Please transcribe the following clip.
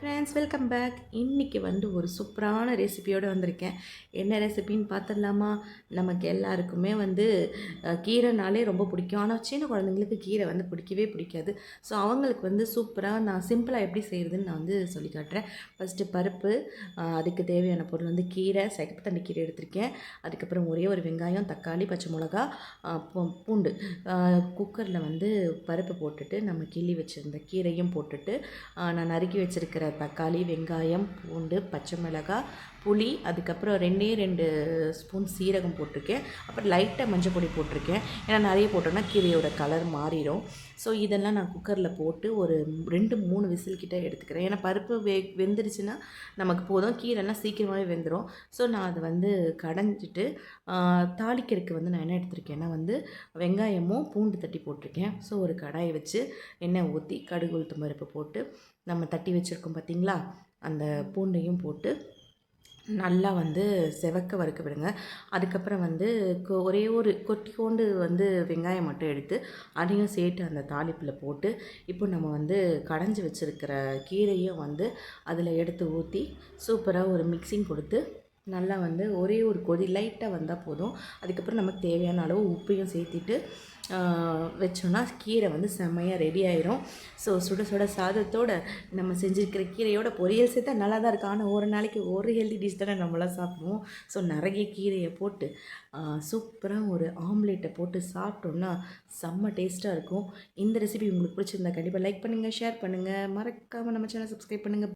Friends welcome back இன்றைக்கி வந்து ஒரு சூப்பரான ரெசிபியோடு வந்திருக்கேன். என்ன ரெசிபின்னு பார்த்துடலாமா? நமக்கு எல்லாருக்குமே வந்து கீரைனாலே ரொம்ப பிடிக்கும். ஆனால் சின்ன குழந்தைங்களுக்கு கீரை வந்து பிடிக்கவே பிடிக்காது. ஸோ அவங்களுக்கு வந்து சூப்பராக நான் சிம்பிளாக எப்படி செய்கிறதுன்னு நான் வந்து சொல்லி காட்டுறேன். ஃபஸ்ட்டு பருப்பு அதுக்கு தேவையான பொருள் வந்து கீரை சிகப்பு தண்ணி கீரை எடுத்திருக்கேன். அதுக்கப்புறம் ஒரே ஒரு வெங்காயம் தக்காளி பச்சை மிளகா பூ- பூண்டு. குக்கரில் வந்து பருப்பு போட்டுட்டு நம்ம கிள்ளி வச்சுருந்த கீரையும் போட்டுட்டு நான் நறுக்கி வச்சுருக்கிற தக்காளி வெங்காயம் பூண்டு பச்சை மிளகாய் புளி அதுக்கப்புறம் ரெண்டே ரெண்டு ஸ்பூன் சீரகம் போட்டிருக்கேன். அப்புறம் லைட்டாக மஞ்சள் பொடி போட்டிருக்கேன். ஏன்னா நிறைய போட்டோன்னா கீரையோட கலர் மாறிடும். ஸோ இதெல்லாம் நான் குக்கரில் போட்டு ஒரு ரெண்டு மூணு விசில் கிட்டே எடுத்துக்கிறேன். ஏன்னா பருப்பு வே வெந்துருச்சுன்னா நமக்கு போதும். கீரைலாம் சீக்கிரமாகவே வெந்துடும் ஸோ நான் அதை வந்து கடைஞ்சிட்டு தாளிக்கிறதுக்கு வந்து நான் என்ன எடுத்திருக்கேன்னா வந்து வெங்காயமும் பூண்டு தட்டி போட்டிருக்கேன். ஸோ ஒரு கடாயை வச்சு எண்ணெய் ஊற்றி கடுகு உளுத்தம் பருப்பு போட்டு நம்ம தட்டி வச்சுருக்கோம் பார்த்தீங்களா? அந்த பூண்டையும் போட்டு நல்லா வந்து செவக்க வறுக்க விடுங்க. அதுக்கப்புறம் வந்து கொ- ஒரே ஒரு கொட்டிக்கொண்டு வந்து வெங்காயம் மட்டும் எடுத்து அதையும் சேர்த்து அந்த தாளிப்பில் போட்டு இப்போ நம்ம வந்து கடைஞ்சி வச்சுருக்கிற கீரையும் வந்து அதில் எடுத்து ஊற்றி சூப்பராக ஒரு மிக்சிங் கொடுத்து நல்லா வந்து ஒரே ஒரு கொதி லைட்டாக வந்தால் போதும். அதுக்கப்புறம் நமக்கு தேவையான அளவு உப்பையும் சேர்த்திட்டு வச்சோன்னா கீரை வந்து செம்மையாக ரெடி ஆயிரும். ஸோ சுட சுட சாதத்தோட நம்ம செஞ்சுருக்கிற கீரையோட பொரியல் சேர்த்தா நல்லா தான் இருக்கும். ஆனால் ஒரு நாளைக்கு ஒரு ஹெல்தி டிஷ் தானே நம்மளாம் சாப்பிடுவோம். ஸோ நிறைய கீரையை போட்டு சூப்பராக ஒரு ஆம்லேட்டை போட்டு சாப்பிட்டோன்னா செம்ம டேஸ்ட்டாக இருக்கும். இந்த ரெசிபி உங்களுக்கு பிடிச்சிருந்தா கண்டிப்பாக லைக் பண்ணுங்கள் ஷேர் பண்ணுங்கள் மறக்காமல் நம்ம சேனல் சப்ஸ்கிரைப் பண்ணுங்கள்